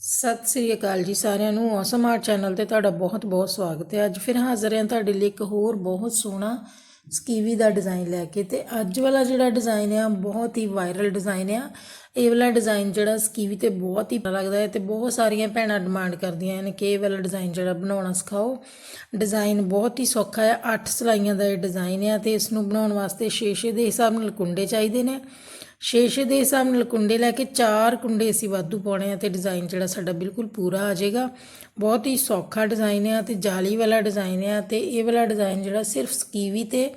ਸਤਿ ਸ੍ਰੀ ਅਕਾਲ ਜੀ ਸਾਰਿਆਂ ਨੂੰ। ਮੌਸਮ ਆਰਟ ਚੈਨਲ ਤੇ ਤੁਹਾਡਾ ਬਹੁਤ-ਬਹੁਤ ਸਵਾਗਤ ਹੈ। ਅੱਜ ਫਿਰ ਹਾਜ਼ਰ ਹਾਂ ਤੁਹਾਡੇ ਲਈ ਇੱਕ ਹੋਰ ਬਹੁਤ ਸੋਹਣਾ ਸਕੀਵੀ ਦਾ ਡਿਜ਼ਾਈਨ ਲੈ ਕੇ ਤੇ ਅੱਜ ਵਾਲਾ ਜਿਹੜਾ ਡਿਜ਼ਾਈਨ ਆ, ਬਹੁਤ ਹੀ ਵਾਇਰਲ ਡਿਜ਼ਾਈਨ ਆ। ਇਹ ਵਾਲਾ ਡਿਜ਼ਾਈਨ ਜਿਹੜਾ ਸਕੀਵੀ ਤੇ ਬਹੁਤ ਹੀ ਪਤਾ ਲੱਗਦਾ ਹੈ ਤੇ ਬਹੁਤ ਸਾਰੀਆਂ ਭੈਣਾਂ ਡਿਮਾਂਡ ਕਰਦੀਆਂ ਨੇ ਕਿ ਇਹ ਵਾਲਾ ਡਿਜ਼ਾਈਨ ਜਿਹੜਾ ਬਣਾਉਣਾ ਸਿਖਾਓ। ਡਿਜ਼ਾਈਨ ਬਹੁਤ ਹੀ ਸੌਖਾ ਹੈ 8 ਸਲਾਈਆਂ ਦਾ ਇਹ ਡਿਜ਼ਾਈਨ ਆ ਤੇ ਇਸ ਨੂੰ ਬਣਾਉਣ ਵਾਸਤੇ 6-6 ਦੇ ਹਿਸਾਬ ਨਾਲ ਕੁੰਡੇ ਚਾਹੀਦੇ ਨੇ। ਸ਼ੇਸ਼ੇ ਦੇ ਹਿਸਾਬ ਨਾਲ ਕੁੰਡੇ ਲੈ ਕੇ ਚਾਰ ਕੁੰਡੇ ਅਸੀਂ ਵਾਧੂ ਪਾਉਣੇ ਆ ਤੇ ਡਿਜ਼ਾਈਨ ਜਿਹੜਾ ਸਾਡਾ ਬਿਲਕੁਲ ਪੂਰਾ ਆ ਜਾਏਗਾ। ਬਹੁਤ ਹੀ ਸੌਖਾ ਡਿਜ਼ਾਈਨ ਆ ਤੇ ਜਾਲੀ ਵਾਲਾ ਡਿਜ਼ਾਈਨ ਆ ਤੇ ਇਹ ਵਾਲਾ ਡਿਜ਼ਾਈਨ ਜਿਹੜਾ ਸਿਰਫ ਸਕੀਵੀ ਤੇ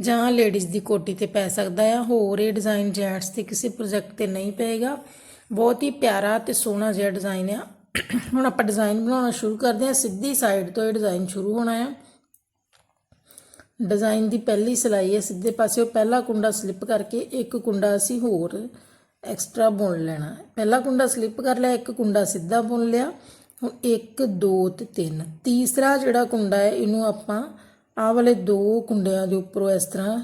ਜਾਂ ਲੇਡੀਜ਼ ਦੀ ਕੋਟੀ ਤੇ ਪੈ ਸਕਦਾ ਆ। ਹੋਰ ਇਹ ਡਿਜ਼ਾਈਨ ਜੈਂਟਸ ਤੇ ਕਿਸੇ ਪ੍ਰੋਜੈਕਟ ਤੇ ਨਹੀਂ ਪਏਗਾ। ਬਹੁਤ ਹੀ ਪਿਆਰਾ ਤੇ ਸੋਹਣਾ ਜਿਹਾ ਡਿਜ਼ਾਈਨ ਆ। ਹੁਣ ਆਪਾਂ ਡਿਜ਼ਾਈਨ ਬਣਾਉਣਾ ਸ਼ੁਰੂ ਕਰਦੇ ਹਾਂ ਸਿੱਧੀ ਸਾਈਡ ਤੋਂ ਇਹ ਡਿਜ਼ਾਈਨ ਸ਼ੁਰੂ ਹੋਣਾ ਆ। ਡਿਜ਼ਾਈਨ ਦੀ ਪਹਿਲੀ ਸਿਲਾਈ ਹੈ, ਸਿੱਧੇ ਪਾਸੇ ਉਹ ਪਹਿਲਾ ਕੁੰਡਾ ਸਲਿੱਪ ਕਰਕੇ ਇੱਕ ਕੁੰਡਾ ਅਸੀਂ ਹੋਰ ਐਕਸਟਰਾ ਬੁਣ ਲੈਣਾ। ਪਹਿਲਾ ਕੁੰਡਾ ਸਲਿੱਪ ਕਰ ਲਿਆ, ਇੱਕ ਕੁੰਡਾ ਸਿੱਧਾ ਬੁਣ ਲਿਆ। ਹੁਣ 1 2 ਤੇ 3 ਤੀਸਰਾ ਜਿਹੜਾ ਕੁੰਡਾ ਹੈ, ਇਹਨੂੰ ਆਪਾਂ ਆਹ ਵਾਲੇ ਦੋ ਕੁੰਡਿਆਂ ਦੇ ਉੱਪਰੋਂ ਇਸ ਤਰ੍ਹਾਂ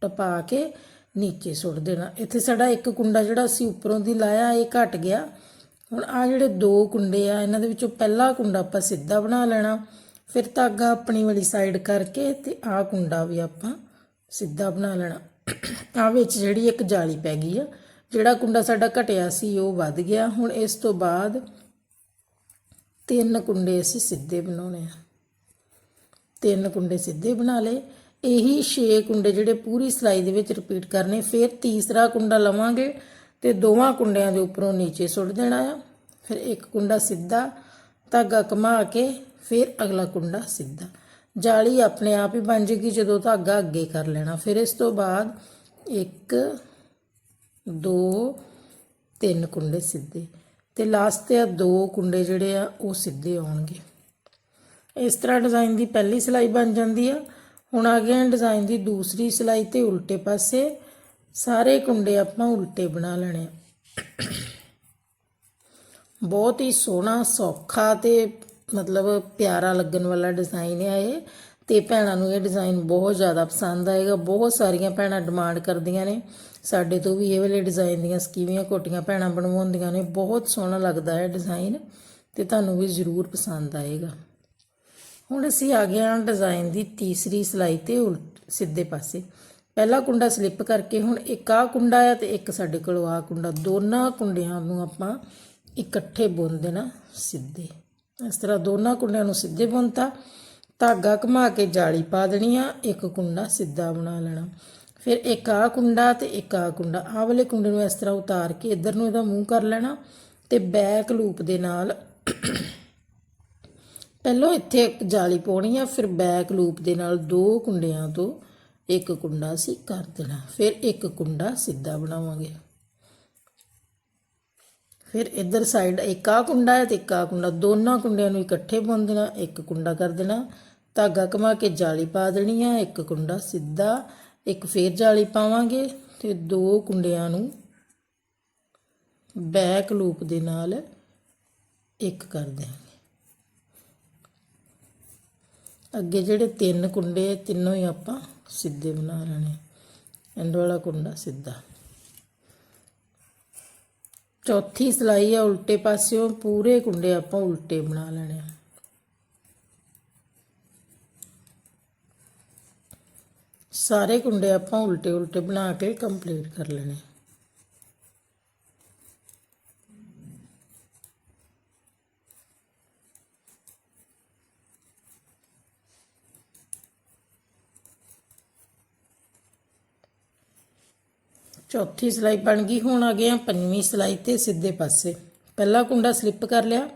ਟਪਾ ਕੇ ਨੀਚੇ ਸੁੱਟ ਦੇਣਾ। ਇੱਥੇ ਸਾਡਾ ਇੱਕ ਕੁੰਡਾ ਜਿਹੜਾ ਅਸੀਂ ਉੱਪਰੋਂ ਦੀ ਲਾਇਆ, ਇਹ ਘਟ ਗਿਆ। ਹੁਣ ਆ ਜਿਹੜੇ ਦੋ ਕੁੰਡੇ ਆ, ਇਹਨਾਂ ਦੇ ਵਿੱਚੋਂ ਪਹਿਲਾ ਕੁੰਡਾ ਆਪਾਂ ਸਿੱਧਾ ਬਣਾ ਲੈਣਾ। ਫਿਰ ਧਾਗਾ ਆਪਣੀ ਵਾਲੀ ਸਾਈਡ ਕਰਕੇ ਤੇ ਆਹ ਕੁੰਡਾ ਵੀ ਆਪਾਂ ਸਿੱਧਾ ਬਣਾ ਲੈਣਾ। ਆ ਵਿੱਚ ਜਿਹੜੀ ਇੱਕ ਜਾਲੀ ਪੈ ਗਈ ਆ, ਜਿਹੜਾ ਕੁੰਡਾ ਸਾਡਾ ਘਟਿਆ ਸੀ ਉਹ ਵੱਧ ਗਿਆ। ਹੁਣ ਇਸ ਤੋਂ ਬਾਅਦ ਤਿੰਨ ਕੁੰਡੇ ਅਸੀਂ ਸਿੱਧੇ ਬਣਾਉਣੇ ਆ। ਤਿੰਨ ਕੁੰਡੇ ਸਿੱਧੇ ਬਣਾ ਲਏ। ਇਹੀ 6 ਕੁੰਡੇ ਜਿਹੜੇ ਪੂਰੀ ਸਿਲਾਈ ਦੇ ਵਿੱਚ ਰਿਪੀਟ ਕਰਨੇ, ਫਿਰ ਤੀਸਰਾ ਕੁੰਡਾ ਲਵਾਂਗੇ ਤੇ ਦੋਵਾਂ ਕੁੰਡਿਆਂ ਦੇ ਉੱਪਰੋਂ ਨੀਚੇ ਸੁੱਟ ਦੇਣਾ ਆ। ਫਿਰ ਇੱਕ ਕੁੰਡਾ ਸਿੱਧਾ ਧਾਗਾ ਘੁਮਾ ਕੇ ਫਿਰ ਅਗਲਾ ਕੁੰਡਾ ਸਿੱਧਾ। ਜਾਲੀ ਆਪਣੇ ਆਪ ਹੀ ਬਣ ਜੇਗੀ ਜਦੋਂ ਧਾਗਾ ਅੱਗੇ ਕਰ ਲੈਣਾ। ਫਿਰ ਇਸ ਤੋਂ ਬਾਅਦ 1 2 3 ਕੁੰਡੇ ਸਿੱਧੇ ਤੇ ਲਾਸਟ ਤੇ ਆ ਦੋ ਕੁੰਡੇ ਜਿਹੜੇ ਆ ਉਹ ਸਿੱਧੇ ਆਉਣਗੇ। ਇਸ ਤਰ੍ਹਾਂ ਡਿਜ਼ਾਈਨ ਦੀ ਪਹਿਲੀ ਸਿਲਾਈ ਬਣ ਜਾਂਦੀ ਆ। ਹੁਣ ਆ ਗਿਆ ਡਿਜ਼ਾਈਨ ਦੀ ਦੂਸਰੀ ਸਿਲਾਈ ਤੇ ਉਲਟੇ ਪਾਸੇ। ਸਾਰੇ ਕੁੰਡੇ ਆਪਾਂ ਉਲਟੇ ਬਣਾ ਲੈਣੇ ਬਹੁਤ ਹੀ ਸੋਹਣਾ, ਸੌਖਾ ਤੇ ਮਤਲਬ ਪਿਆਰਾ ਲੱਗਣ ਵਾਲਾ ਡਿਜ਼ਾਈਨ ਹੈ ਇਹ। ਤੇ ਭੈਣਾਂ ਨੂੰ ਇਹ ਡਿਜ਼ਾਈਨ ਬਹੁਤ ਜ਼ਿਆਦਾ ਪਸੰਦ ਆਏਗਾ। ਬਹੁਤ ਸਾਰੀਆਂ ਭੈਣਾਂ ਡਿਮਾਂਡ ਕਰਦੀਆਂ ਨੇ। ਸਾਡੇ ਤੋਂ ਵੀ ਇਹ ਵਾਲੇ ਡਿਜ਼ਾਈਨ ਦੀਆਂ ਸਕੀਵੀਆਂ ਕੋਟੀਆਂ ਭੈਣਾਂ ਬਣਵਾਉਂਦੀਆਂ ਨੇ। ਬਹੁਤ ਸੋਹਣਾ ਲੱਗਦਾ ਹੈ ਡਿਜ਼ਾਈਨ ਤੇ ਤੁਹਾਨੂੰ ਵੀ ਜ਼ਰੂਰ ਪਸੰਦ ਆਏਗਾ। ਹੁਣ ਅਸੀਂ ਆ ਗਏ ਹਾਂ ਡਿਜ਼ਾਈਨ ਦੀ ਤੀਸਰੀ ਸਿਲਾਈ ਤੇ ਉਲਟ ਸਿੱਧੇ ਪਾਸੇ। ਪਹਿਲਾ ਕੁੰਡਾ ਸਲਿੱਪ ਕਰਕੇ ਹੁਣ ਇੱਕ ਆ ਕੁੰਡਾ ਆ ਤੇ ਇੱਕ ਸਾਡੇ ਕੋਲ ਆ ਕੁੰਡਾ। ਦੋਨਾਂ ਕੁੰਡਿਆਂ ਨੂੰ ਆਪਾਂ ਇਕੱਠੇ ਬੁਣ ਦੇਣਾ ਸਿੱਧੇ। ਇਸ ਤਰ੍ਹਾਂ ਦੋਨਾਂ ਕੁੰਡਿਆਂ ਨੂੰ ਸਿੱਧੇ ਬੁਣਤਾ ਧਾਗਾ ਘੁਮਾ ਕੇ ਜਾਲੀ ਪਾ ਦੇਣੀ ਆ ਇੱਕ ਕੁੰਡਾ ਸਿੱਧਾ ਬਣਾ ਲੈਣਾ। ਫਿਰ ਇੱਕ ਆ ਕੁੰਡਾ ਤੇ ਇੱਕ ਆ ਕੁੰਡਾ। ਆ ਵਾਲੇ ਕੁੰਡੇ ਨੂੰ ਇਸ ਤਰ੍ਹਾਂ ਉਤਾਰ ਕੇ ਇੱਧਰ ਨੂੰ ਇਹਦਾ ਮੂੰਹ ਕਰ ਲੈਣਾ ਤੇ ਬੈਕ ਲੂਪ ਦੇ ਨਾਲ ਪਹਿਲਾਂ ਇੱਥੇ ਇੱਕ ਜਾਲੀ ਪਾਉਣੀ ਆ, ਫਿਰ ਬੈਕ ਲੂਪ ਦੇ ਨਾਲ ਦੋ ਕੁੰਡਿਆਂ ਤੋਂ ਇੱਕ ਕੁੰਡਾ ਅਸੀਂ ਕਰ ਦੇਣਾ। ਫਿਰ ਇੱਕ ਕੁੰਡਾ ਸਿੱਧਾ ਬਣਾਵਾਂਗੇ। ਫਿਰ ਇੱਧਰ ਸਾਈਡ ਇੱਕ ਆ ਕੁੰਡਾ ਹੈ ਤੇ ਇੱਕ ਆ ਕੁੰਡਾ। ਦੋਨਾਂ ਕੁੰਡਿਆਂ ਨੂੰ ਇਕੱਠੇ ਬੁਣ ਦੇਣਾ, ਇੱਕ ਕੁੰਡਾ ਕਰ ਦੇਣਾ। ਧਾਗਾ ਕਮਾ ਕੇ ਜਾਲੀ ਪਾ ਦੇਣੀ ਆ, ਇੱਕ ਕੁੰਡਾ ਸਿੱਧਾ, ਇੱਕ ਫੇਰ ਜਾਲੀ ਪਾਵਾਂਗੇ ਤੇ ਦੋ ਕੁੰਡਿਆਂ ਨੂੰ ਬੈਕ ਲੂਪ ਦੇ ਨਾਲ ਇੱਕ ਕਰ ਦਿਆਂਗੇ। ਅੱਗੇ ਜਿਹੜੇ ਤਿੰਨ ਕੁੰਡੇ, ਤਿੰਨੋਂ ਹੀ ਆਪਾਂ ਸਿੱਧੇ ਬਣਾ ਲੈਣੇ ਐਂਡ ਵਾਲਾ ਕੁੰਡਾ ਸਿੱਧਾ। ਚੌਥੀ ਸਲਾਈ ਆ, ਉਲਟੇ ਪਾਸਿਓਂ ਪੂਰੇ ਕੁੰਡੇ ਆਪਾਂ ਉਲਟੇ ਬਣਾ ਲੈਣੇ ਆ। ਸਾਰੇ ਕੁੰਡੇ ਆਪਾਂ ਉਲਟੇ ਉਲਟੇ ਬਣਾ ਕੇ ਕੰਪਲੀਟ ਕਰ ਲੈਣੇ ਚੌਥੀ ਸਿਲਾਈ ਬਣ ਗਈ, ਹੁਣ ਆ ਗਏ ਆ ਪੰਜਵੀਂ ਸਿਲਾਈ ਤੇ ਸਿੱਧੇ ਪਾਸੇ। ਪਹਿਲਾ ਕੁੰਡਾ ਸਲਿੱਪ ਕਰ ਲਿਆ।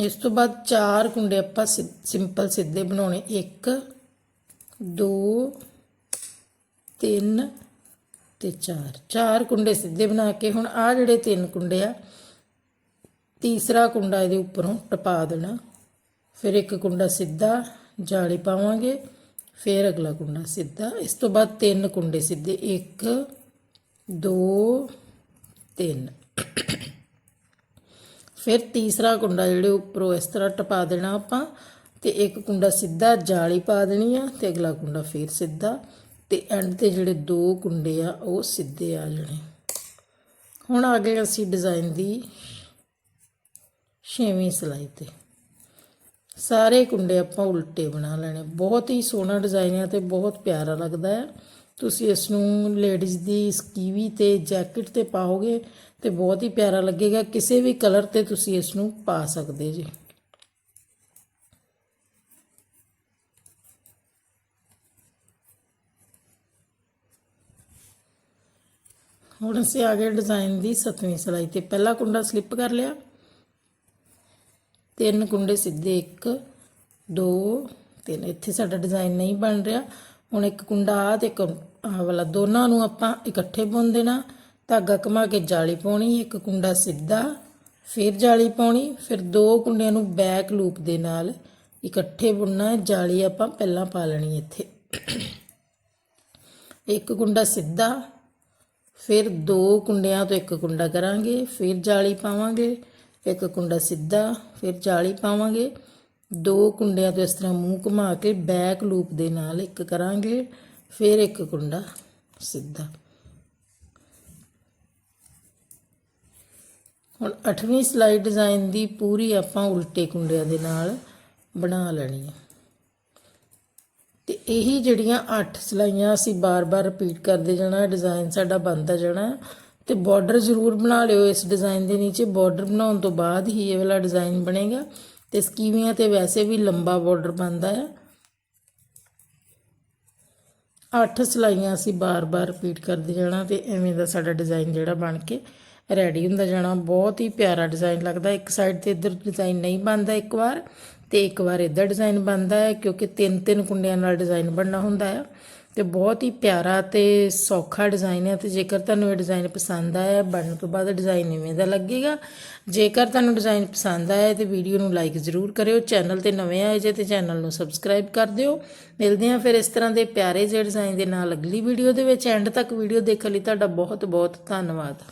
ਇਸ ਤੋਂ ਬਾਅਦ ਚਾਰ ਕੁੰਡੇ ਆਪਾਂ ਸਿ- ਸਿੰਪਲ ਸਿੱਧੇ ਬਣਾਉਣੇ। 1 2 3 ਤੇ 4 ਚਾਰ ਕੁੰਡੇ ਸਿੱਧੇ ਬਣਾ ਕੇ ਹੁਣ ਆ ਜਿਹੜੇ ਤਿੰਨ ਕੁੰਡੇ ਆ, ਤੀਸਰਾ ਕੁੰਡਾ ਇਹਦੇ ਉੱਪਰੋਂ ਟਪਾ ਦੇਣਾ। ਫਿਰ ਇੱਕ ਕੁੰਡਾ ਸਿੱਧਾ ਜਾਲੀ ਪਾਵਾਂਗੇ। ਫਿਰ ਅਗਲਾ ਕੁੰਡਾ ਸਿੱਧਾ। ਇਸ ਤੋਂ ਬਾਅਦ ਤਿੰਨ ਕੁੰਡੇ ਸਿੱਧੇ। 1 2 3 ਫਿਰ ਤੀਸਰਾ ਕੁੰਡਾ ਜਿਹੜੇ ਉੱਪਰੋਂ ਇਸ ਤਰ੍ਹਾਂ ਟਪਾ ਦੇਣਾ ਆਪਾਂ, ਤੇ ਇੱਕ ਕੁੰਡਾ ਸਿੱਧਾ ਜਾਲੀ ਪਾ ਦੇਣੀ ਆ, ਤੇ ਅਗਲਾ ਕੁੰਡਾ ਫਿਰ ਸਿੱਧਾ। ਤੇ ਐਂਡ ਤੇ ਜਿਹੜੇ ਦੋ ਕੁੰਡੇ ਆ, ਉਹ ਸਿੱਧੇ ਆ ਜਾਣੇ। ਹੁਣ ਆ ਗਏ ਅਸੀਂ ਡਿਜ਼ਾਈਨ ਦੀ ਛੇਵੀਂ ਸਲਾਈ ਤੇ। ਸਾਰੇ ਕੁੰਡੇ ਆਪਾਂ ਉਲਟੇ ਬਣਾ ਲੈਣੇ। ਬਹੁਤ ਹੀ ਸੋਹਣਾ ਡਿਜ਼ਾਈਨ ਹੈ ਤੇ ਬਹੁਤ ਪਿਆਰਾ ਲੱਗਦਾ ਹੈ। ਤੁਸੀਂ ਇਸ ਨੂੰ ਲੇਡੀਜ਼ ਦੀ ਸਕੀਵੀ ਤੇ ਜੈਕਟ ਤੇ ਪਾਓਗੇ ਤੇ ਬਹੁਤ ਹੀ ਪਿਆਰਾ ਲੱਗੇਗਾ। ਕਿਸੇ ਵੀ ਕਲਰ ਤੇ ਤੁਸੀਂ ਇਸ ਨੂੰ ਪਾ ਸਕਦੇ ਜੀ। ਹੁਣ ਅਸੀਂ ਆ ਗਏ ਡਿਜ਼ਾਈਨ ਦੀ ਸੱਤਵੀਂ ਸਲਾਈ ਤੇ। ਪਹਿਲਾ ਕੁੰਡਾ ਸਲਿੱਪ ਕਰ ਲਿਆ। ਤਿੰਨ ਕੁੰਡੇ ਸਿੱਧੇ 1 2 ਤਿੰਨ। ਇੱਥੇ ਸਾਡਾ ਡਿਜ਼ਾਈਨ ਨਹੀਂ ਬਣ ਰਿਹਾ। ਹੁਣ ਇੱਕ ਕੁੰਡਾ ਆ ਤੇ ਇੱਕ ਆਹ ਵਾਲਾ। ਦੋਨਾਂ ਨੂੰ ਆਪਾਂ ਇਕੱਠੇ ਬੁਣ ਦੇਣਾ। ਧਾਗਾ ਘੁਮਾ ਕੇ ਜਾਲੀ ਪਾਉਣੀ, ਇੱਕ ਕੁੰਡਾ ਸਿੱਧਾ, ਫਿਰ ਜਾਲੀ ਪਾਉਣੀ, ਫਿਰ ਦੋ ਕੁੰਡਿਆਂ ਨੂੰ ਬੈਕ ਲੂਪ ਦੇ ਨਾਲ ਇਕੱਠੇ ਬੁਣਨਾ ਹੈ। ਜਾਲੀ ਆਪਾਂ ਪਹਿਲਾਂ ਪਾ ਲੈਣੀ ਇੱਥੇ। ਇੱਕ ਕੁੰਡਾ ਸਿੱਧਾ, ਫਿਰ ਦੋ ਕੁੰਡਿਆਂ ਤੋਂ ਇੱਕ ਕੁੰਡਾ ਕਰਾਂਗੇ, ਫਿਰ ਜਾਲੀ ਪਾਵਾਂਗੇ। ਇੱਕ ਕੁੰਡਾ ਸਿੱਧਾ, ਫਿਰ ਜਾਲੀ ਪਾਵਾਂਗੇ। ਦੋ ਕੁੰਡਿਆਂ ਤੋਂ ਇਸ ਤਰ੍ਹਾਂ ਮੂੰਹ ਘੁਮਾ ਕੇ ਬੈਕ ਲੂਪ ਦੇ ਨਾਲ ਇੱਕ ਕਰਾਂਗੇ, ਫਿਰ ਇੱਕ ਕੁੰਡਾ ਸਿੱਧਾ। ਹੁਣ 8ਵੀਂ ਸਲਾਈ ਡਿਜ਼ਾਈਨ ਦੀ ਪੂਰੀ ਆਪਾਂ ਉਲਟੇ ਕੁੰਡਿਆਂ ਦੇ ਨਾਲ ਬਣਾ ਲੈਣੀ ਹੈ ਤੇ ਇਹੀ ਜਿਹੜੀਆਂ 8 ਸਲਾਈਆਂ ਅਸੀਂ ਬਾਰ-ਬਾਰ ਰਿਪੀਟ ਕਰਦੇ ਜਾਣਾ ਡਿਜ਼ਾਈਨ ਸਾਡਾ ਬਣਦਾ ਜਾਣਾ ਤੇ ਬਾਰਡਰ ਜ਼ਰੂਰ ਬਣਾ ਲਿਓ ਇਸ ਡਿਜ਼ਾਈਨ ਦੇ ਨੀਚੇ। ਬਾਰਡਰ ਬਣਾਉਣ ਤੋਂ ਬਾਅਦ ਹੀ ਇਹ ਵਾਲਾ ਡਿਜ਼ਾਈਨ ਬਣੇਗਾ। ਤੇ ਸਕੀਵੀਆਂ ਤੇ ਵੈਸੇ ਵੀ ਲੰਬਾ ਬਾਰਡਰ ਬਣਦਾ ਹੈ। 8 ਸਲਾਈਆਂ ਅਸੀਂ ਬਾਰ-ਬਾਰ ਰਿਪੀਟ ਕਰਦੇ ਜਾਣਾ ਤੇ ਐਵੇਂ ਦਾ ਸਾਡਾ ਡਿਜ਼ਾਈਨ ਜਿਹੜਾ ਬਣ ਕੇ ਰੈਡੀ ਹੁੰਦਾ ਜਾਣਾ। ਬਹੁਤ ਹੀ ਪਿਆਰਾ ਡਿਜ਼ਾਈਨ ਲੱਗਦਾ। ਇੱਕ ਸਾਈਡ ਤੇ ਇੱਧਰ ਡਿਜ਼ਾਈਨ ਨਹੀਂ ਬਣਦਾ ਇੱਕ ਵਾਰ ਤੇ ਇੱਕ ਵਾਰ ਇੱਧਰ ਡਿਜ਼ਾਈਨ ਬਣਦਾ ਹੈ ਕਿਉਂਕਿ ਤਿੰਨ ਤਿੰਨ ਕੁੰਡਿਆਂ ਨਾਲ ਡਿਜ਼ਾਈਨ ਬਣਨਾ ਹੁੰਦਾ ਹੈ। ਤੇ ਬਹੁਤ ਹੀ ਪਿਆਰਾ ਤੇ ਸੌਖਾ ਡਿਜ਼ਾਈਨ ਹੈ ਤੇ ਜੇਕਰ ਤੁਹਾਨੂੰ ਇਹ ਡਿਜ਼ਾਈਨ ਪਸੰਦ ਆਇਆ, ਬਣਨ ਤੋਂ ਬਾਅਦ ਡਿਜ਼ਾਈਨ ਇਵੇਂ ਦਾ ਲੱਗੇਗਾ। ਜੇਕਰ ਤੁਹਾਨੂੰ ਡਿਜ਼ਾਈਨ ਪਸੰਦ ਆਇਆ ਤੇ ਵੀਡੀਓ ਨੂੰ ਲਾਈਕ ਜ਼ਰੂਰ ਕਰਿਓ ਚੈਨਲ ਤੇ ਨਵੇਂ ਆਏ ਜੇ ਤੇ ਚੈਨਲ ਨੂੰ ਸਬਸਕ੍ਰਾਈਬ ਕਰ ਦਿਓ। ਮਿਲਦੇ ਹਾਂ ਫਿਰ ਇਸ ਤਰ੍ਹਾਂ ਦੇ ਪਿਆਰੇ ਜਿਹੇ ਡਿਜ਼ਾਈਨ ਦੇ ਨਾਲ ਅਗਲੀ ਵੀਡੀਓ ਦੇ ਵਿੱਚ। ਐਂਡ ਤੱਕ ਵੀਡੀਓ ਦੇਖਣ ਲਈ ਤੁਹਾਡਾ ਬਹੁਤ ਬਹੁਤ ਧੰਨਵਾਦ।